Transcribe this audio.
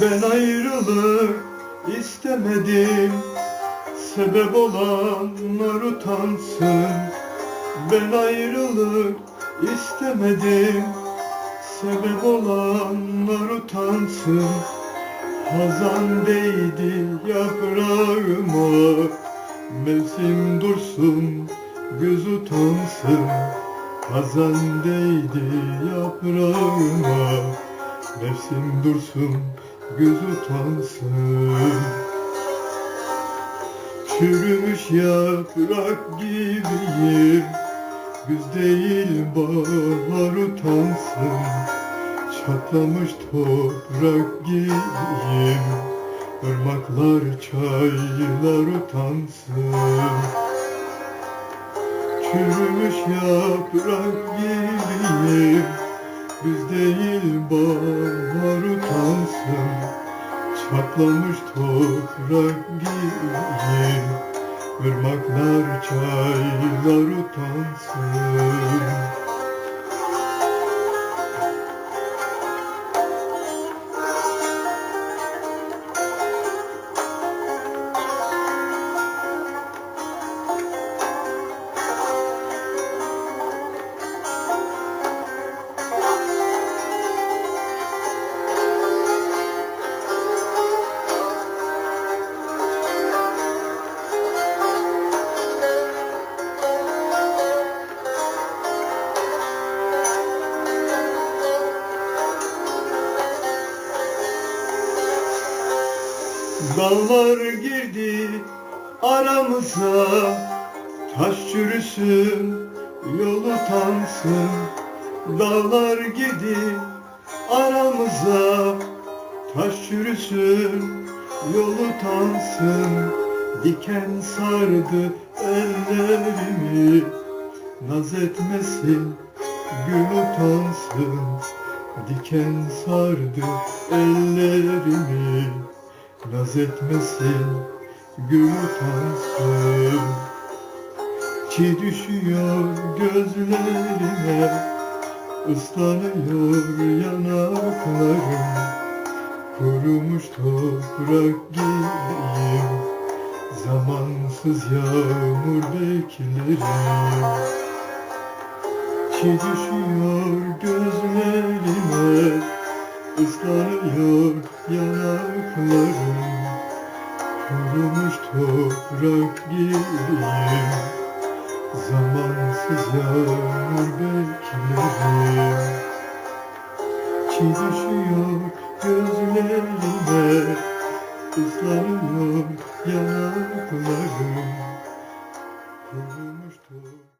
Ben ayrılık istemedim. Sebep olanlar utansın. Ben ayrılık istemedim. Sebep olanlar utansın. Hazan değdi yaprağıma. Mevsim dursun göz utansın. Hazan değdi yaprağıma. Mevsim dursun göz utansın Çürümüş yaprak gibiyim. Güz değil bahar utansın. Çatlamış toprak gibiyim. Irmaklar çaylar utansın. Çürümüş yaprak gibiyim Güz değil bahar utansın Çatlamış toprak gibiyim Irmaklar çaylar utansın Dağlar girdi aramıza Taş çürüsün yol utansın. Dağlar girdi aramıza Taş çürüsün yol utansın. Diken sardı ellerimi Naz etmesin gül utansın. Diken sardı ellerimi Naz etmesin gül utansın Çi düşüyor gözlerime ıslanıyor yanaklarım. Kurumuş toprak gibiyim Zamansız yağmur beklerim. Çi düşüyor gözlerime ıslanıyor yanaklarım Kurumuş toprak gibiyim Zamansız yağmur beklerim Çi düşüyor gözlerime Islanıyor yanaklarım Kurumuş toprak